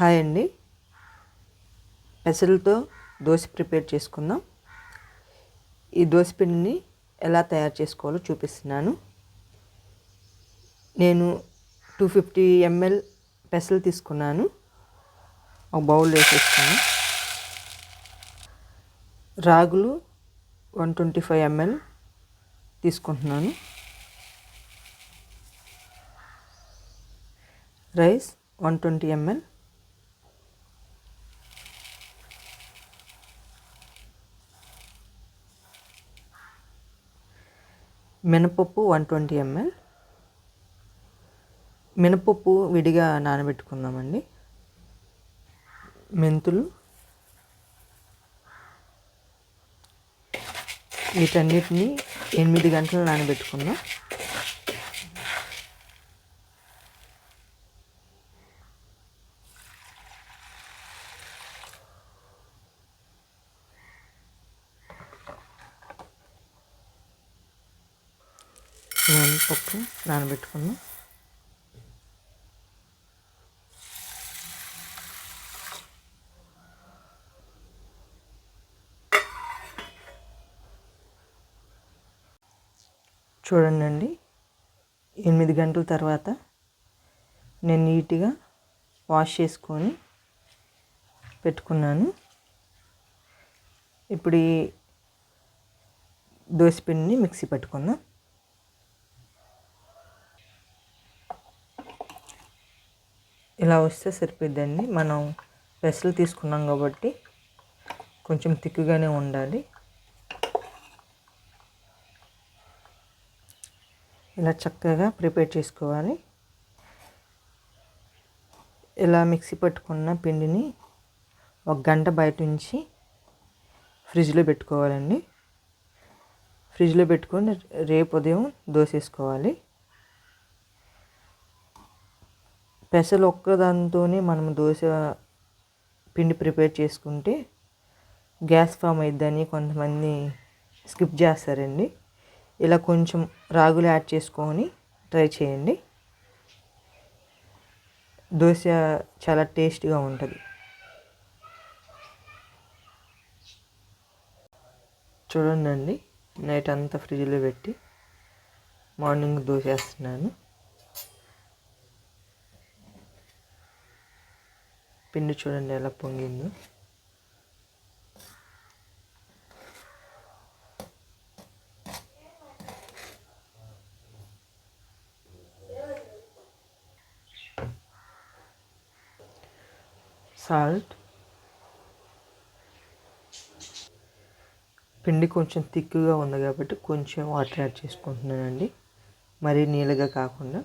Hi అండి. పెసలతో dosa prepare చేసుకుందాం. ఈ దోశ పిండిని ఎలా తయారు చేసుకోవాలో చూపిస్తున్నాను. నేను టూ ఫిఫ్టీ ఎంఎల్ పెసలు తీసుకున్నాను. ఒక బౌల్ వేసేసుకున్నాను. రాగులు వన్ ట్వంటీ ఫైవ్ ఎంఎల్ తీసుకుంటున్నాను. రైస్ వన్ ట్వంటీ ఎంఎల్ మినపప్పు వన్ ట్వంటీ ఎంఎల్ మినపప్పు విడిగా నానబెట్టుకుందామండి. మెంతులు. వీటన్నిటిని ఎనిమిది గంటలు నానబెట్టుకుందాం. పప్పు నానబెట్టుకుందాం. చూడండి ఎనిమిది గంటల తర్వాత నేను నీట్గా వాష్ చేసుకొని పెట్టుకున్నాను. ఇప్పుడు ఈ దోశపిండిని మిక్సీ పెట్టుకుందాం. ఇలా వస్తే సరిపోద్దండి మనం పెసలు తీసుకున్నాం కాబట్టి కొంచెం తిక్కుగానే ఉండాలి. ఇలా చక్కగా ప్రిపేర్ చేసుకోవాలి. ఇలా మిక్సీ పట్టుకున్న పిండిని ఒక గంట బయట ఉంచి ఫ్రిడ్జ్లో పెట్టుకోవాలండి. ఫ్రిడ్జ్లో పెట్టుకొని రేపు ఉదయం దోసేసుకోవాలి. పెసలు ఒక్కదాంతోనే మనం దోశ పిండి ప్రిపేర్ చేసుకుంటే గ్యాస్ ఫామ్ అయిద్దని కొంతమంది స్కిప్ చేస్తారండి. ఇలా కొంచెం రాగులు యాడ్ చేసుకొని ట్రై చేయండి. దోశ చాలా టేస్ట్గా ఉంటుంది. చూడండి నైట్ అంతా ఫ్రిడ్జ్లో పెట్టి మార్నింగ్ దోశ వేస్తున్నాను. పిండి చూడండి ఎలా పొంగిందో. సాల్ట్. పిండి కొంచెం థిక్గా ఉంది కాబట్టి కొంచెం వాటర్ యాడ్ చేసుకుంటున్నానండి. మరీ నీళ్ళగా కాకుండా.